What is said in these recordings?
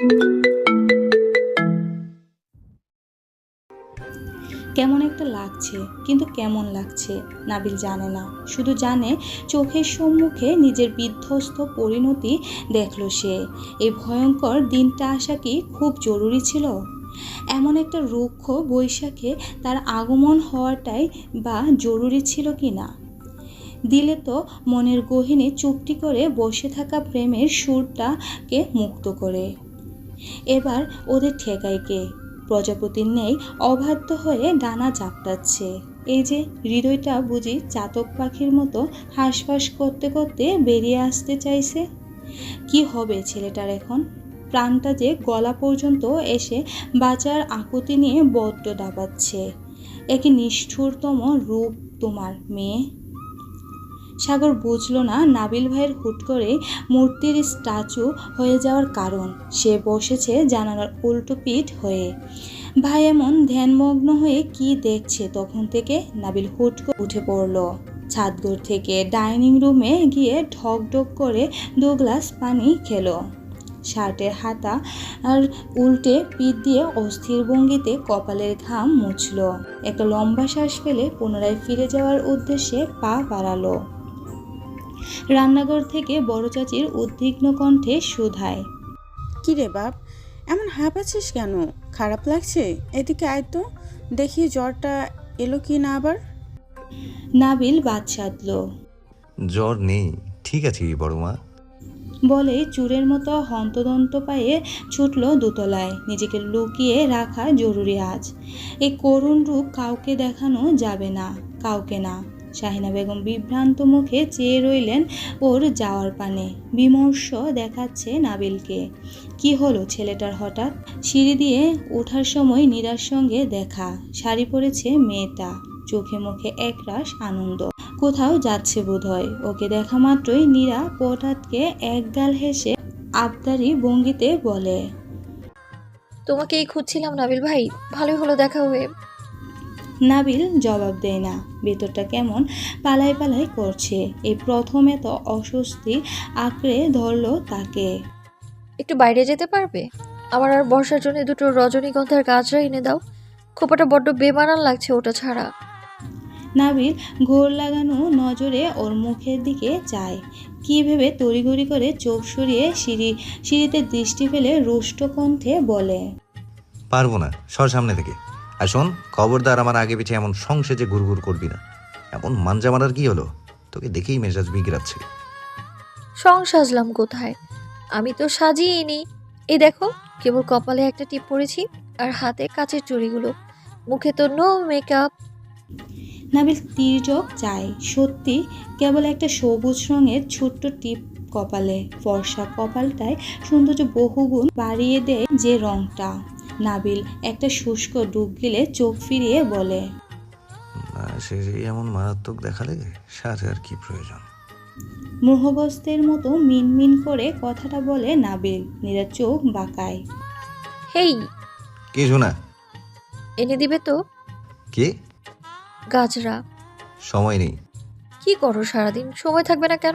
কেমন একটা লাগছে, কিন্তু কেমন লাগছে, নাবিল জানে না। শুধু জানে, চোখের সম্মুখে নিজের বিধ্বস্ত পরিণতি দেখল সে। এই ভয়ঙ্কর দিনটা আসা কি খুব জরুরি ছিল? এমন একটা রুক্ষ বৈশাখে তার আগমন হওয়াটাই বা জরুরি ছিল কি না? দিলে তো মনের গহিনে চুপটি করে বসে থাকা প্রেমের সুরটাকে মুক্ত করে। এবার ওদের ঠেকায় কে? প্রজাপতির নেই, অবাধ্য হয়ে ডানা চাপটাচ্ছে এই যে হৃদয়টা বুঝি চাতক পাখির মতো হাঁসফাঁস করতে করতে বেরিয়ে আসতে চাইছে। কি হবে ছেলেটার এখন? প্রাণটা যে গলা পর্যন্ত এসে বাঁচার আকুতি নিয়ে বড্ড দাবাচ্ছে। একে নিষ্ঠুরতম রূপ তোমার মেয়ে। সাগর বুঝলো না নাবিল ভাইয়ের হুট করে মূর্তির স্ট্যাচু হয়ে যাওয়ার কারণ। সে বসেছে জানালার উল্টো পিঠ হয়ে। ভাই এমন ধ্যানমগ্ন হয়ে কি দেখছে তখন থেকে নাবিল হুট করে উঠে পড়ল। ছাদঘর থেকে ডাইনিং রুমে গিয়ে ঢক ঢক করে দু গ্লাস পানি খেলো। শার্টের হাতা আর উল্টে পিঠ দিয়ে অস্থির ভঙ্গিতে কপালের ঘাম মুছল। একটা লম্বা শ্বাস ফেলে পুনরায় ফিরে যাওয়ার উদ্দেশ্যে পা বাড়ালো। রান্নাঘর থেকে বড় চাচির উদ্বিগ্ন কণ্ঠে শুধায় কি রে বাপ এমন হাঁপ আছিস কেন? খারাপ লাগছে? এদিকে আয় তো দেখি জ্বরটা এলো কি না আবার। নাবিল বাদ সাধল। জ্বর নেই ঠিক আছে বড় মা। বলে চুরের মতো হন্তদন্ত পায়ে ছুটল দোতলায় নিজেকে লুকিয়ে রাখা জরুরি আজ। এই করুণ রূপ কাউকে দেখানো যাবে না কাউকে না। শাহিনা বেগম বিভ্রান্ত মুখে চেয়ে রইলেন ওর যাওয়ার পানে। বিমর্ষ দেখাচ্ছে নাবিলকে। কি হলো ছেলেটার হঠাৎ? সিঁড়ি দিয়ে ওঠার সময় নীরার সঙ্গে দেখা। শাড়ি পরেছে মেয়েটা। চোখে মুখে একরাশ আনন্দ। কোথাও যাচ্ছে বোধহয়। ওকে দেখা মাত্রই নীরা পটাতকে একগাল হেসে আবদারি ভঙ্গিতে বলে, তোমাকেই খুঁজছিলাম নাবিল ভাই। ভালোই হলো দেখা হয়ে। নাবিল জবাব দেয় না। ভেতরটা কেমন পালাই পালাই করছে। এই প্রথমে তো অস্বস্তি আঁকড়ে ধরলো তাকে। একটু বাইরে যেতে পারবে? আমার আর বর্ষার জন্য দুটো রজনীগন্ধার গাছরা এনে দাও। খোপাটা বড্ড বেমানান লাগছে ওটা ছাড়া। নাবিল ঘোর লাগানো নজরে ওর মুখের দিকে চায়। কি ভেবে তড়িঘড়ি করে চোখ সরিয়ে সিঁড়ি সিঁড়িতে দৃষ্টি ফেলে রুষ্ট কণ্ঠে বলে পারব না সর সামনে থেকে। আর শোন খবরদার আমার আগে পিছে এমন সংসেজে ঘুরঘুর করবি না। এমন মাঞ্জা মারার কি হলো? তোকে দেখেই মেজাজ বিগড়াচ্ছে। সং সাজলাম কোথায়? আমি তো সাজিয়ে নি। এই দেখো কেবল কপালে একটা টিপ পরেছি আর হাতে কাচের চুড়িগুলো। মুখে তো নো মেকআপ নাবিল তীর্যক চায় সত্যি কেবল একটা সবুজ রঙের ছোট্ট টিপ কপালে। ফর্সা কপালটায় সৌন্দর্য বহুগুণ বাড়িয়ে দেয় যে রংটা। নাবিল একটা শুষ্ক ডুব গিলে চোখ ফিরিয়ে বলে এমন মারাত্মক দেখালে সাথে আর কি প্রয়োজন? মোহগ্রস্তের মতো মিনমিন করে কথাটা বলে নাবিল নীরা চোখ বাঁকায়। হেই! কে শোনা এনে দিবে তো। কে? গাজরা। সময় নেই। কি করো সারাদিন? সময় থাকবে না কেন?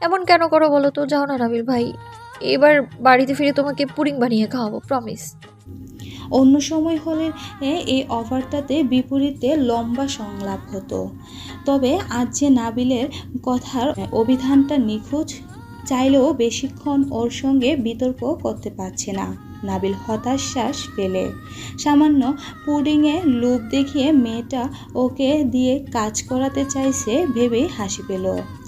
এমন কেন করো বলো তো? যাও না নাবিল ভাই। এবার বাড়িতে ফিরে তোমাকে পুডিং বানিয়ে খাওয়াবো প্রমিস অন্য সময় হলে এই অফারটাতে বিপরীতে লম্বা সংলাপ হতো। তবে আজ যে নাবিলের কথার অভিধানটা নিখোঁজ, চাইলেও বেশিক্ষণ ওর সঙ্গে বিতর্ক করতে পারছে না। নাবিল হতাশ্বাস পেলে সামান্য পুডিংয়ে লোভ দেখিয়ে মেয়েটা ওকে দিয়ে কাজ করাতে চাইছে ভেবেই হাসি পেল।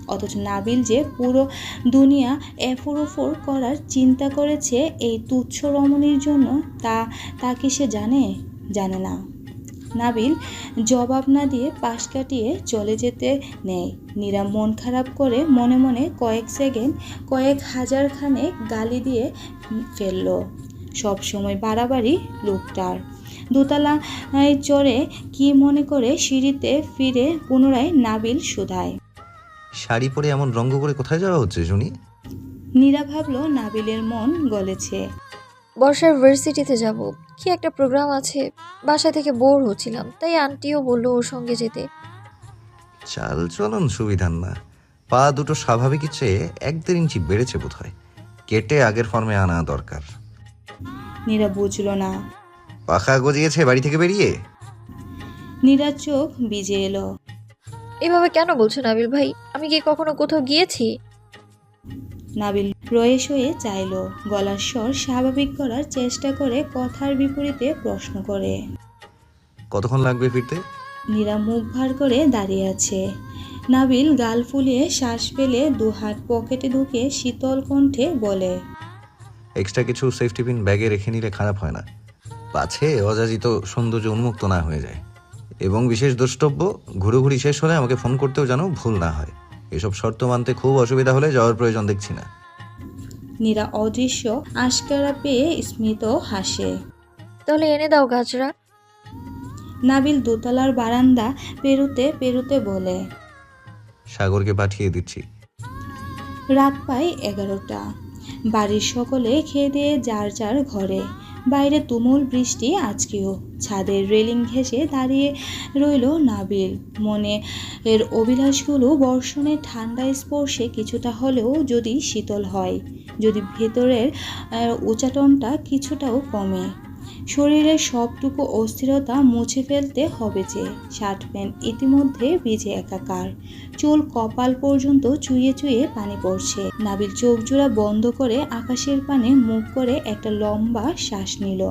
অথচ নাবিল যে পুরো দুনিয়া এফোর ওফোর করার চিন্তা করেছে এই তুচ্ছ রমণীর জন্য, তা তা কি সে জানে? জানে না। নাবিল জবাব না দিয়ে পাশ কাটিয়ে চলে যেতে নেয়। নীরা মন খারাপ করে মনে মনে কয়েক সেকেন্ড, কয়েক হাজার খানেক গালি দিয়ে ফেলল। সব সময় বাড়াবাড়ি লোকটার দোতলায় চড়ে কি মনে করে সিঁড়িতে ফিরে পুনরায় নাবিল শুধায়। শাড়ি পরে এমন রঙ্গ করে কোথায় যাওয়া হচ্ছে শুনি? নীরা ভাবলো নাবিলের মন গলেছে। বর্ষার ভার্সিটিতে যাব। কি একটা প্রোগ্রাম আছে। বাসা থেকে বোর হচ্ছিলাম তাই আন্টিও বলল ওর সঙ্গে যেতে। চাল চলন সুবিধার না। পা দুটো স্বাভাবিক চেয়ে এক দেড় ইঞ্চি বেড়েছে বোধ হয় কেটে আগের ফর্মে আনা দরকার। নীরা বুঝল না। পাখা গজিয়েছে বাড়ি থেকে বেরিয়ে? নীরার চোখ ভিজে এলো। এভাবে কেন বলছো নাবিল ভাই? আমি কি কখনো কোথাও গিয়েছি? নাবিল রয়েস হয়ে চাইল গলার স্বর স্বাভাবিক করার চেষ্টা করে কথার বিপরীতে প্রশ্ন করে। কতক্ষণ লাগবে ফিরতে? নীরা মুখ ভার করে দাঁড়িয়ে আছে। নাবিল গাল ফুলিয়ে শ্বাস ফেলে দু হাত পকেটে ঢুকে শীতল কণ্ঠে বলে এক্সট্রা কিছু সেফটি পিন ব্যাগে রেখে নিলে খারাপ হয় না। পাছে অযাচিত সৌন্দর্য উন্মুক্ত না হয়ে যায়। এবং বিশেষ দ্রষ্টব্য ঘুরোঘুরি শেষ হলে আমাকে ফোন করতেও যেন ভুল না হয়। এসব শর্ত মানতে খুব অসুবিধা হলে যাওয়ার প্রয়োজন দেখছি না। নীরা অদৃশ্য আশকারা পেয়ে স্মিত হাসে। তাহলে এনে দাও গাছরা। নাবিল দোতলার বারান্দা পেরুতে পেরুতে বলে সাগরকে পাঠিয়ে দিচ্ছি। রাত প্রায় এগারোটা। বাড়ির সকলে খেয়ে দিয়ে যার যার ঘরে। বাইরে তুমুল বৃষ্টি আজকেও। ছাদের রেলিং ঘেঁষে দাঁড়িয়ে রইল নাবিল। মনে এর অভিলাষগুলো বর্ষণের ঠান্ডা স্পর্শে কিছুটা হলেও যদি শীতল হয়, যদি ভেতরের উচাটনটা কিছুটাও কমে। শরীরের সবটুকু অস্থিরতা মুছে ফেলতে হবে যে, শার্ট প্যান্ট ইতিমধ্যে ভিজে একাকার। চুল কপাল পর্যন্ত চুইয়ে চুইয়ে পানি পড়ছে। নাবিল চোখ জোড়া বন্ধ করে আকাশের পানে মুখ করে একটা লম্বা শ্বাস নিল।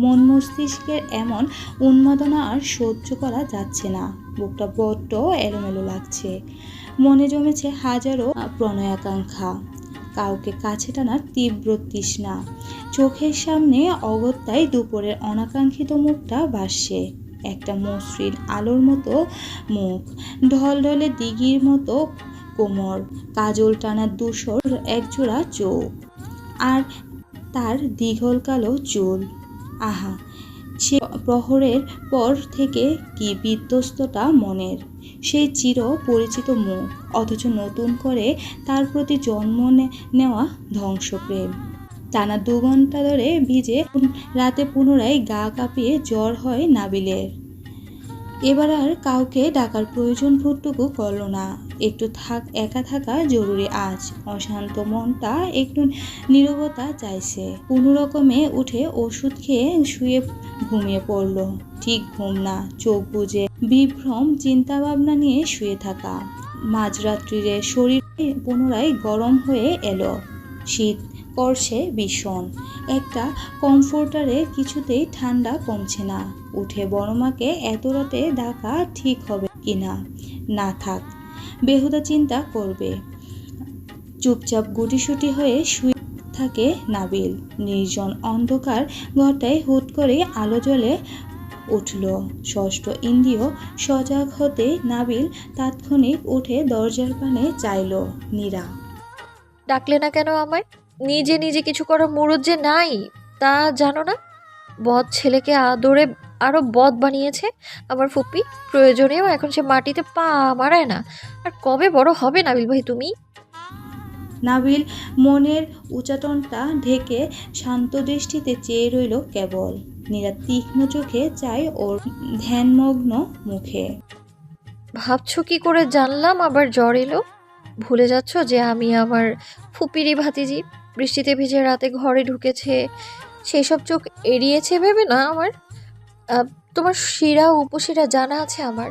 মন মস্তিষ্কের এমন উন্মাদনা আর সহ্য করা যাচ্ছে না। বুকটা বড্ড এলোমেলো লাগছে। মনে জমেছে হাজারো প্রণয়াকাঙ্ক্ষা। কাউকে কাছে টানার তীব্র তৃষ্ণা। চোখের সামনে অগত্যায় দুপুরের অনাকাঙ্ক্ষিত মুখটা ভাসছে। একটা মসৃণ আলোর মতো মুখ, ঢলঢলে দিঘির মতো কোমর, কাজল টানা দুশোর একজোড়া চোখ, আর তার দীঘল কালো চুল। আহা সে প্রহরের পর থেকে কি বিধ্বস্তটা মনের? সেই চির পরিচিত মুখ, অথচ নতুন করে তার প্রতি জন্ম নেওয়া ধ্বংসপ্রেম। টানা দু ঘণ্টা ধরে ভিজে রাতে পুনরায় গা কাঁপিয়ে জ্বর হয় নাবিলের। এবার আর কাউকে ডাকার প্রয়োজন ফুটটুকু করল না। একটু থাক, একা থাকা জরুরি আজ। অশান্ত মনটা একটু নীরবতা চাইছে। কোনো রকমে উঠে ওষুধ খেয়ে শুয়ে ঘুমিয়ে পড়ল। ঠিক ঘুম না, চোখ বুজে বিভ্রম চিন্তা ভাবনা নিয়ে শুয়ে থাকা। মাঝরাত্রিরে শরীর পুনরায় গরম হয়ে এলো। শীত করছে ভীষণ। একটা কমফোর্টারে কিছুতেই ঠান্ডা কমছে না। উঠে বড়মাকে এত রাতে ডাকা ঠিক হবে কিনা? না থাক, বেহুদা চিন্তা করবে। চুপচাপ গুটিসুটি হয়ে শুয়ে থাকে নাবিল। নির্জন অন্ধকার ঘরটায় হুট করে আলো জ্বলে উঠল। ষষ্ঠ ইন্দ্রিয় সজাগ হতে নাবিল তাৎক্ষণিক উঠে দরজার পানে চাইল, নীরা। ডাকলে না কেন আমায়? নিজে নিজে কিছু করার মুরুদ যে নাই, তা জানো না? বদ ছেলেকে আদরে আরও বদ বানিয়েছে। আমার ফুপি প্রয়োজনেও এখন সে মাটিতে পা মারায় না। আর কবে বড় হবে নাবিল ভাই তুমি? নাবিল মনের উচাটনটা ঢেকে শান্ত দৃষ্টিতে চেয়ে রইল কেবল। নীরা তীক্ষ্ণ চোখে চায় ওর ধ্যানমগ্ন মুখে। ভাবছ কি করে জানলাম আবার জ্বর এলো? ভুলে যাচ্ছ যে আমি আমার ফুপিরি ভাতিজি। বৃষ্টিতে ভিজে রাতে ঘরে ঢুকেছে। সেই সব চোখ এড়িয়েছে ভেবে না আমার? তোমার শিরা উপশিরা জানা আছে আমার?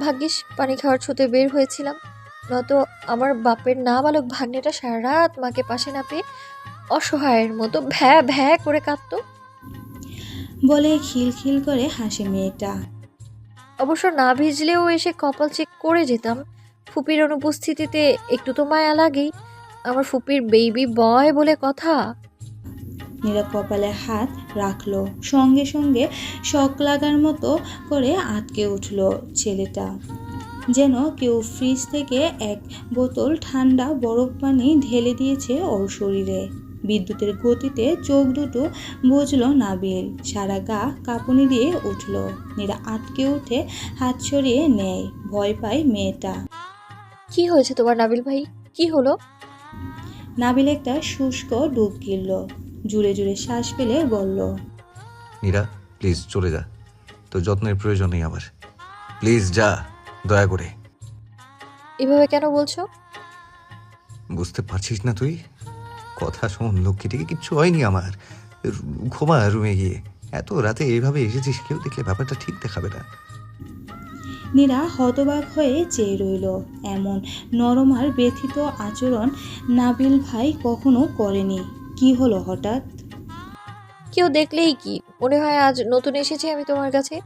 ভাগ্যিস পানি খাওয়ার ছুতে বের হয়েছিলাম। নয়তো আমার বাপের নাবালক ভাগ্নেটা সারা রাত মাকে পাশে না পেয়ে অসহায়ের মতো ভ্যা ভ্যা করে কাঁদতো। বলে খিলখিল করে হাসে মেয়েটা। অবশ্য না ভিজলেও এসে কপাল চেক করে যেতাম। ফুপির অনুপস্থিতিতে একটু তো মায়া লাগেই। আমার ফুপির বেবি বয় বলে কথা। নীরা কপালে হাত রাখল। সঙ্গে সঙ্গে শক লাগার মতো করে আটকে উঠল ছেলেটা। যেন কেউ ফ্রিজ থেকে এক বোতল ঠান্ডা বরফ পানি ঢেলে দিয়েছে ওর শরীরে। বিদ্যুতের গতিতে চোখ দুটো বুঝল নাবিল। সারা গা কাঁপুনি দিয়ে উঠল। নীরা আটকে উঠে হাত সরিয়ে নেয়। ভয় পায় মেয়েটা। কি হয়েছে তোমার নাবিল ভাই? কি হলো? নাবিল একটা শুষ্ক ডুব গিলল। জুড়ে জুড়ে শ্বাস ফেলে বলল নীরা প্লিজ চলে যা। তোর যত্নের প্রয়োজন নেই আমার প্লিজ যা দয়া করে। এভাবে কেন বলছো? বুঝতে পারছিস না তুই? কথা শোন লক্ষ্মীটিকে কিচ্ছু হয়নি আমার। ঘুমা রুমে গিয়ে। এত রাতে এইভাবে এসেছিস কেউ দেখলে ব্যাপারটা ঠিক দেখাবে না। নীরা হতবাক হয়ে চেয়ে রইল। এমন নরম আর ব্যথিত আচরণ নাবিল ভাই কখনো করেনি। কি হলো হঠাৎ? কেউ দেখলেই কি? মনে হয় আজ নতুন এসেছি আমি তোমার কাছে।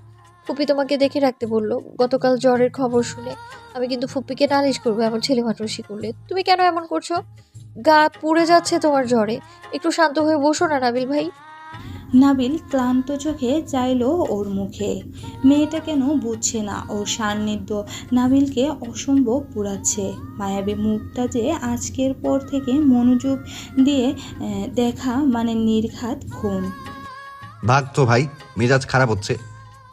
ফুপি তোমাকে দেখে রাখতে বলল, গতকাল জ্বরের খবর শুনে আমি কিন্তু ফুপিকে নালিশ করব, এমন ছেলে মানুষই করলে। তুমি কেন এমন করছ? গা পুড়ে যাচ্ছে তোমার জ্বরে। একটু শান্ত হয়ে বসো না নাবিল ভাই। নাবিল ক্লান্ত চোখে চাইলো ওর মুখে। মেয়েটা কেন বুঝছে না ওর সান্নিধ্য। নাবিলকে অসম্ভব পুরাচ্ছে মায়াবী মুখটা যে আজকের পর থেকে মনোযোগ দিয়ে দেখা মানে নির্ঘাত খুন ভাগ তো ভাই মেজাজ খারাপ হচ্ছে।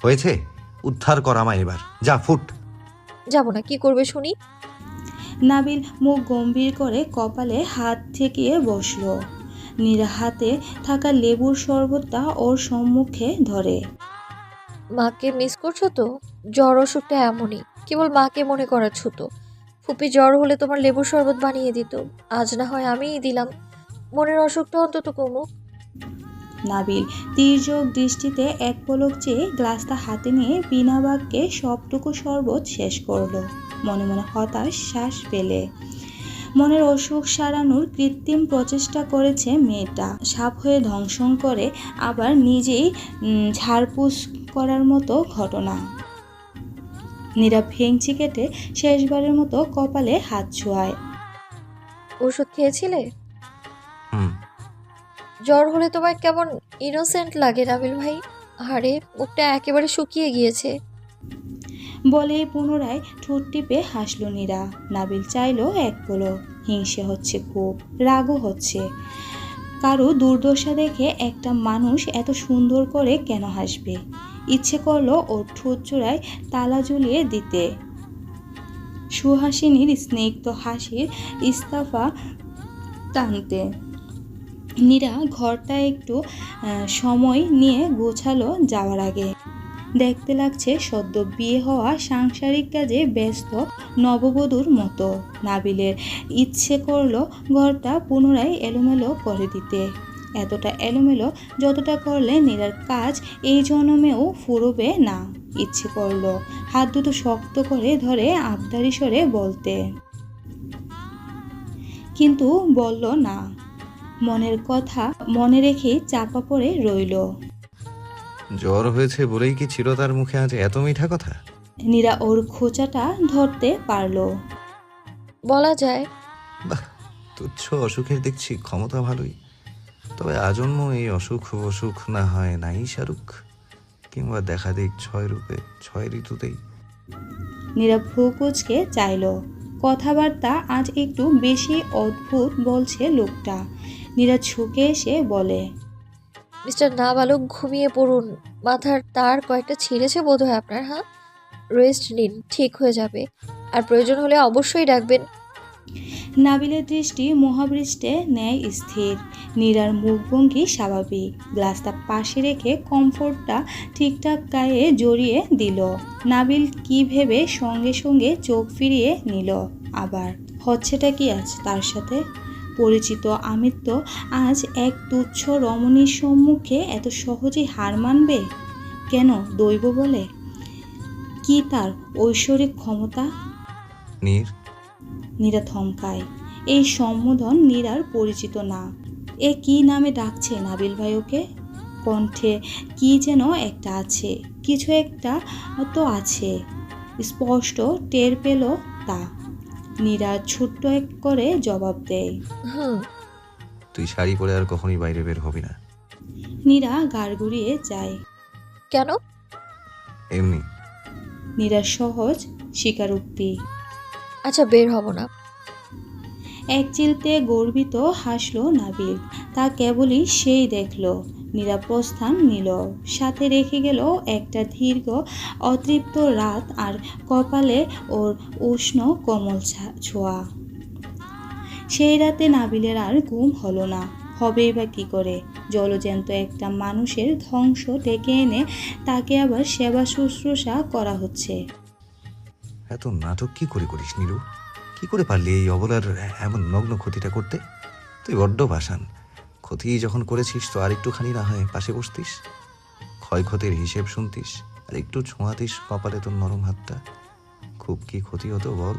হয়েছে? উদ্ধার কর আমায় এবার। যা ফুট। যাব না কি করবে শুনি? নাবিল মুখ গম্ভীর করে কপালে হাত ঠেকিয়ে বসল। হাতে থাকা লেবুর শরবতটা ওর সম্মুখে ধরে। মাকে মিস করছ তো? জ্বর অসুখটা এমনই। কেবল মাকে মনে করার ছুতো ফুপি জ্বর হলে তোমার লেবুর শরবত বানিয়ে দিত। আজ না হয় আমিই দিলাম। মনের অসুখটা অন্তত কমুক। নাবিল তীর্যক দৃষ্টিতে এক পলক চেয়ে গ্লাসটা হাতে নিয়ে বিনা বাক্যে সবটুকু শরবত শেষ করল। মনে মনে হতাশ শ্বাস পেলে মনের অসুখ সারানোর কৃত্রিম প্রচেষ্টা করেছে মেয়েটা। সাপ হয়ে ধ্বংসন করে আবার নিজেই ঝাড়পুস করার মতো ঘটনা। নীরা ভেঙচি কেটে শেষবারের মতো কপালে হাত ছোঁয়ায়। ওষুধ খেয়েছিলে? হুম। জ্বর হলে তোমার কেমন ইনোসেন্ট লাগে নাবিল ভাই? আরে মুখটা একেবারে শুকিয়ে গিয়েছে। বলে পুনরায় ঠোঁট টিপে হাসল নীরা। নাবিল চাইলো এক পলো হিংসে হচ্ছে খুব, রাগও হচ্ছে। কারও দুর্দশা দেখে একটা মানুষ এত সুন্দর করে কেন হাসবে? ইচ্ছে করল ওর ঠোঁট চূড়ায় তালা ঝুলিয়ে দিতে। সুহাসিনীর স্নিগ্ধ হাসির ইস্তাফা টানতে। নীরা ঘরটা একটু সময় নিয়ে গোছালো যাওয়ার আগে। দেখতে লাগছে সদ্য বিয়ে হওয়া সাংসারিক কাজে ব্যস্ত নববধূর মতো। নাবিলের ইচ্ছে করল ঘরটা পুনরায় এলোমেলো করে দিতে। এতটা এলোমেলো যতটা করলে নীরার কাজ এই জন্মেও ফুরবে না, ইচ্ছে করল। হাত দুটো শক্ত করে ধরে আবদারি সরে বলতে। কিন্তু বলল না। মনের কথা মনে রেখে চাপা পড়ে রইল। জ্বর হয়েছে বলেই কি ছিল তার মুখে আজ এত মিঠা কথা? নীরা ওর খোঁচাটা ধরতে পারল। বলা যায়। বাহ তুচ্ছ অসুখের দেখছি ক্ষমতা ভালোই। তবে আজন্ম এই অসুখ অসুখ না হয় নাই শাহরুখ কিংবা দেখা দিক ছয় রূপে ছয় ঋতুতেই। নীরা ভ্রু কুচকে চাইল। কথাবার্তা আজ একটু বেশি অদ্ভুত বলছে লোকটা। নীরা ঝুঁকে এসে বলে মিস্টার নাবালক ঘুমিয়ে পড়ুন। মাথার তার কয়েকটা ছিঁড়েছে বোধ হয় আপনার হ্যাঁ? রেস্ট নিন, ঠিক হয়ে যাবে। আর প্রয়োজন হলে অবশ্যই ডাকবেন। নাবিলের দৃষ্টি মহাবৃষ্টে ন্যায় স্থির। নীরার মুখভঙ্গি স্বাভাবিক। গ্লাসটা পাশে রেখে কমফোর্টটা ঠিকঠাক গায়ে জড়িয়ে দিল। নাবিল কি ভেবে সঙ্গে সঙ্গে চোখ ফিরিয়ে নিল। আবার, হচ্ছেটা কি আজ তার সাথে? পরিচিত। আমিত্ব আজ এক তুচ্ছ রমণীর সম্মুখে এত সহজে হার মানবে? কেন দৈব বলে? কি তার ঐশ্বরিক ক্ষমতা? নীর। নীরা থমকায়। এই সম্বোধন নীরার পরিচিত না। এ কি নামে ডাকছে নাবিল ভাই ওকে? কণ্ঠে কি যেন একটা আছে কিছু একটা তো আছে। স্পষ্ট টের পেল তা। নীরা ছোট্ট এক করে জবাব দেয়। হুম। তুই শাড়ি পরে আর কখনই বাইরে বের হবি না। নীরা গাড় ঘুরিয়ে যায়। কেন? এমনি। নীরা সহজ স্বীকারোক্তি। আচ্ছা বের হব না। এক চিলতে গর্বিত হাসলো নাবিল। তা কেবলই সেই দেখল। নিরাপ্রস্থান নিল। সাথে রেখে গেল একটা দীর্ঘ, অতৃপ্ত রাত আর কপালে ওর উষ্ণ কমল ছোঁয়া। সেই রাতে নাবিলের আর ঘুম হলো না। হবেই বা কী করে? জলজ্যান্ত একটা মানুষের ধ্বংস ডেকে এনে তাকে আবার সেবা শুশ্রূষা করা হচ্ছে। এত নাটক কি করে করিস নীরু কি করে পারলি এই অবলার এমন নগ্ন ক্ষতিটা করতে? তুই বড্ড ভাসান ক্ষতি যখন করেছিস তো আর একটুখানি না হয় পাশে বসতিস। ক্ষয়ক্ষতির হিসেব শুনতিস আর একটু ছোঁয়াতিস কপালে তোর নরম হাতটা। খুব কি ক্ষতি হতো বল?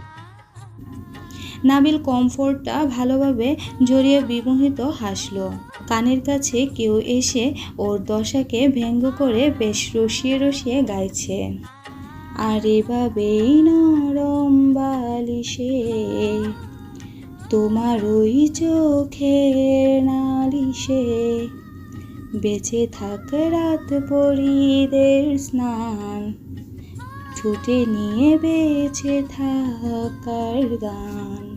নাবিল কমফোর্টটা ভালোভাবে জড়িয়ে বিমোহিত হাসলো। কানের কাছে কেউ এসে ওর দশাকে ব্যঙ্গ করে বেশ রসিয়ে রসিয়ে গাইছে। আর এভাবেই নরম বালিশে। তোমার ওই চোখের নালিশে বেঁচে থাক রাত পরিদের স্নান। ছুটে নিয়ে বেঁচে থাকার গান।